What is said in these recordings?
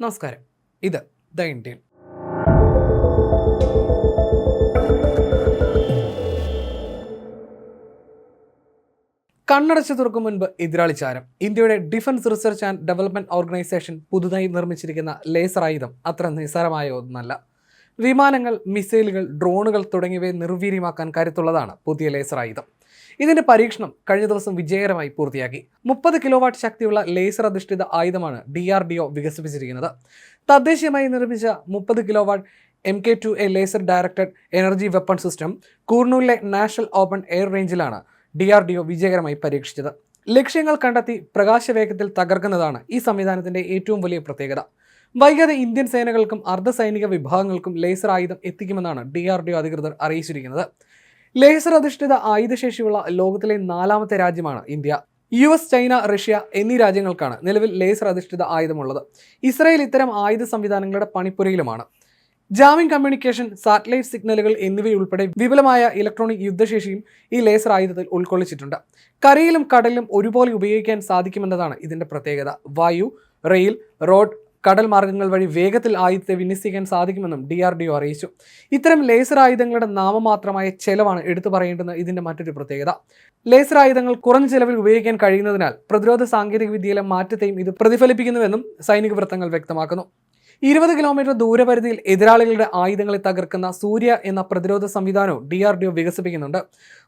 നമസ്കാരം. ഇത് the Indian. കണ്ണടച്ചു തുറക്കും മുൻപ് എതിരാളി ചാരം. ഇന്ത്യയുടെ defence research and development organisation പുതുതായി നിർമ്മിച്ചിരിക്കുന്ന ലേസർ ആയുധം അത്ര നിസ്സാരമായ ഒന്നല്ല വിമാനങ്ങൾ മിസൈലുകൾ ഡ്രോണുകൾ തുടങ്ങിയവയെ നിർവീര്യമാക്കാൻ കരുത്തുള്ളതാണ് പുതിയ ലേസർ ആയുധം. ഇതിന്റെ പരീക്ഷണം കഴിഞ്ഞ ദിവസം വിജയകരമായി പൂർത്തിയാക്കി. മുപ്പത് കിലോവാട്ട് ശക്തിയുള്ള ലേസർ അധിഷ്ഠിത ആയുധമാണ് ഡി ആർ ഡി ഒ വികസിപ്പിച്ചിരിക്കുന്നത്. തദ്ദേശീയമായി നിർമ്മിച്ച മുപ്പത് kilowatt M K two A laser directed energy weapon system കൂർണൂലിലെ national open air റേഞ്ചിലാണ് ഡി ആർ ഡി ഒ വിജയകരമായി പരീക്ഷിച്ചത്. ലക്ഷ്യങ്ങൾ കണ്ടെത്തി പ്രകാശവേഗത്തിൽ തകർക്കുന്നതാണ് ഈ സംവിധാനത്തിന്റെ ഏറ്റവും വലിയ പ്രത്യേകത. വൈകാതെ ഇന്ത്യൻ സേനകൾക്കും അർദ്ധസൈനിക വിഭാഗങ്ങൾക്കും ലേസർ ആയുധം എത്തിക്കുമെന്നാണ് ഡി ആർ ഡി ഒ അധികൃതർ അറിയിച്ചിരിക്കുന്നത്. ലേസർ അധിഷ്ഠിത ആയുധശേഷിയുള്ള ലോകത്തിലെ നാലാമത്തെ രാജ്യമാണ് India. U S China Russia എന്നീ രാജ്യങ്ങൾക്കാണ് നിലവിൽ ലേസർ അധിഷ്ഠിത ആയുധമുള്ളത്. ഇസ്രായേൽ ഇത്തരം ആയുധ സംവിധാനങ്ങളുടെ പണിപ്പുരയിലുമാണ്. ജാമിംഗ് കമ്മ്യൂണിക്കേഷൻ സാറ്റലൈറ്റ് സിഗ്നലുകൾ എന്നിവയുൾപ്പെടെ വിപുലമായ ഇലക്ട്രോണിക് യുദ്ധശേഷിയും ഈ ലേസർ ആയുധത്തിൽ ഉൾക്കൊള്ളിച്ചിട്ടുണ്ട്. കരയിലും കടലിലും ഒരുപോലെ ഉപയോഗിക്കാൻ സാധിക്കുമെന്നതാണ് ഇതിന്റെ പ്രത്യേകത. വായു റെയിൽ റോഡ് കടൽ മാർഗങ്ങൾ വഴി വേഗത്തിൽ ആയുധത്തെ വിന്യസിക്കാൻ സാധിക്കുമെന്നും ഡി ആർ ഡി ഒ അറിയിച്ചു. ഇത്തരം ലേസർ ആയുധങ്ങളുടെ നാമമാത്രമായ ചെലവാണ് എടുത്തു പറയേണ്ടുന്ന ഇതിന്റെ മറ്റൊരു പ്രത്യേകത. ലേസർ ആയുധങ്ങൾ കുറഞ്ഞ ചെലവിൽ ഉപയോഗിക്കാൻ കഴിയുന്നതിനാൽ പ്രതിരോധ സാങ്കേതിക വിദ്യയിലെ മാറ്റത്തെയും ഇത് പ്രതിഫലിപ്പിക്കുന്നുവെന്നും സൈനിക വൃത്തങ്ങൾ വ്യക്തമാക്കുന്നു. ഇരുപത് കിലോമീറ്റർ ദൂരപരിധിയിൽ എതിരാളികളുടെ ആയുധങ്ങളെ തകർക്കുന്ന സൂര്യ എന്ന പ്രതിരോധ സംവിധാനവും ഡി ആർ ഡി ഒ വികസിപ്പിക്കുന്നുണ്ട്.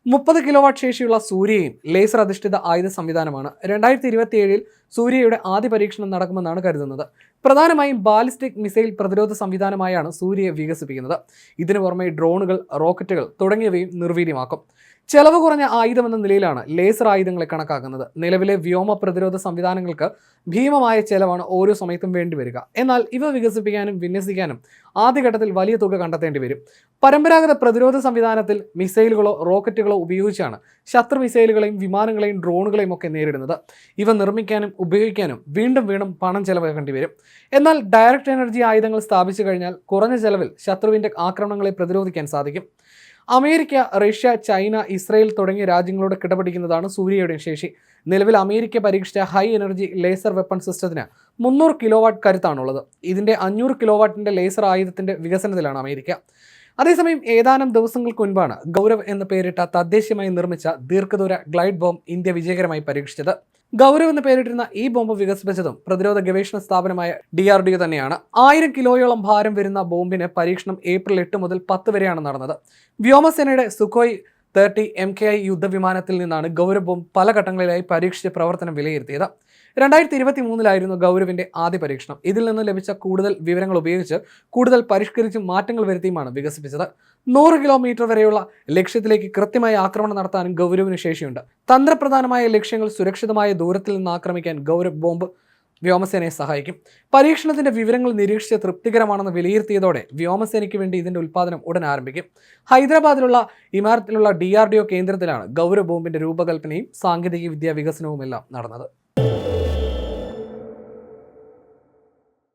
മുപ്പത് കിലോവാട്ട് ശേഷിയുള്ള സൂര്യയും ലേസർ അധിഷ്ഠിത ആയുധ സംവിധാനമാണ്. രണ്ടായിരത്തി ഇരുപത്തിയേഴിൽ സൂര്യയുടെ ആദ്യ പരീക്ഷണം നടക്കുമെന്നാണ് കരുതുന്നത്. പ്രധാനമായും ബാലിസ്റ്റിക് മിസൈൽ പ്രതിരോധ സംവിധാനമായാണ് സൂര്യയെ വികസിപ്പിക്കുന്നത്. ഇതിനു പുറമെ ഡ്രോണുകൾ റോക്കറ്റുകൾ തുടങ്ങിയവയും നിർവീര്യമാക്കും. ചെലവ് കുറഞ്ഞ ആയുധം എന്ന നിലയിലാണ് ലേസർ ആയുധങ്ങളെ കണക്കാക്കുന്നത്. നിലവിലെ വ്യോമ പ്രതിരോധ സംവിധാനങ്ങൾക്ക് ഭീമമായ ചെലവാണ് ഓരോ സമയത്തും വേണ്ടിവരിക എന്നാൽ ഇവ വികസിപ്പിക്കാനും വിന്യസിക്കാനും ആദ്യഘട്ടത്തിൽ വലിയ തുക കണ്ടെത്തേണ്ടി വരും. പരമ്പരാഗത പ്രതിരോധ സംവിധാനത്തിൽ മിസൈലുകളോ റോക്കറ്റുകളോ ഉപയോഗിച്ചാണ് ശത്രു മിസൈലുകളെയും വിമാനങ്ങളെയും ഡ്രോണുകളെയും ഒക്കെ നേരിടുന്നത്. ഇവ നിർമ്മിക്കാനും ഉപയോഗിക്കാനും വീണ്ടും വീണ്ടും പണം ചെലവാക്കേണ്ടി വരും. എന്നാൽ ഡയറക്ട് എനർജി ആയുധങ്ങൾ സ്ഥാപിച്ചു കഴിഞ്ഞാൽ കുറഞ്ഞ ചെലവിൽ ശത്രുവിന്റെ ആക്രമണങ്ങളെ പ്രതിരോധിക്കാൻ സാധിക്കും. അമേരിക്ക റഷ്യ ചൈന ഇസ്രയേൽ തുടങ്ങിയ രാജ്യങ്ങളോട് കിടപിടിക്കുന്നതാണ് സൂര്യയുടെ ശേഷി. നിലവിൽ അമേരിക്ക പരീക്ഷിച്ച ഹൈ എനർജി ലേസർ വെപ്പൺ സിസ്റ്റത്തിന് മുന്നൂറ് കിലോ വാട്ട് കരുത്താണുള്ളത്. ഇതിന്റെ അഞ്ഞൂറ് കിലോ വാട്ടിന്റെ ലേസർ ആയുധത്തിന്റെ വികസനത്തിലാണ് അമേരിക്ക. അതേസമയം ഏതാനും ദിവസങ്ങൾക്ക് മുൻപാണ് ഗൗരവ് എന്ന് പേരിട്ട തദ്ദേശീയമായി നിർമ്മിച്ച ദീർഘദൂര ഗ്ലൈഡ് ബോംബ് ഇന്ത്യ വിജയകരമായി പരീക്ഷിച്ചത്. ഗൗരവ് എന്ന് പേരിട്ടിരുന്ന ഈ ബോംബ് വികസിപ്പിച്ചതും പ്രതിരോധ ഗവേഷണ സ്ഥാപനമായ ഡി ആർ ഡി തന്നെയാണ്. ആയിരം കിലോയോളം ഭാരം വരുന്ന ബോംബിന് പരീക്ഷണം ഏപ്രിൽ എട്ട് മുതൽ പത്ത് വരെയാണ് നടന്നത്. വ്യോമസേനയുടെ Sukhoi thirty M K I യുദ്ധവിമാനത്തിൽ നിന്നാണ് ഗൗരവ് ബോംബ് പല ഘട്ടങ്ങളിലായി പരീക്ഷിച്ച് പ്രവർത്തനം വിലയിരുത്തിയത്. രണ്ടായിരത്തി ഇരുപത്തി മൂന്നിലായിരുന്നു ഗൗരവിന്റെ ആദ്യ പരീക്ഷണം. ഇതിൽ നിന്ന് ലഭിച്ച കൂടുതൽ വിവരങ്ങൾ ഉപയോഗിച്ച് കൂടുതൽ പരിഷ്കരിച്ചും മാറ്റങ്ങൾ വരുത്തിയുമാണ് വികസിപ്പിച്ചത്. നൂറ് കിലോമീറ്റർ വരെയുള്ള ലക്ഷ്യത്തിലേക്ക് കൃത്യമായി ആക്രമണം നടത്താനും ഗൗരവിന് ശേഷിയുണ്ട്. തന്ത്രപ്രധാനമായ ലക്ഷ്യങ്ങൾ സുരക്ഷിതമായ ദൂരത്തിൽ നിന്ന് ആക്രമിക്കാൻ ഗൗരവ് ബോംബ് വ്യോമസേനയെ സഹായിക്കും. പരീക്ഷണത്തിന്റെ വിവരങ്ങൾ നിരീക്ഷിച്ച് തൃപ്തികരമാണെന്ന് വിലയിരുത്തിയതോടെ വ്യോമസേനയ്ക്ക് വേണ്ടി ഇതിന്റെ ഉൽപ്പാദനം ഉടൻ ആരംഭിക്കും. ഹൈദരാബാദിലുള്ള ഇമാരത്തിലുള്ള ഡി കേന്ദ്രത്തിലാണ് ഗൗരവ് ബോംബിന്റെ രൂപകൽപ്പനയും സാങ്കേതിക വിദ്യാ വികസനവും എല്ലാം നടന്നത്.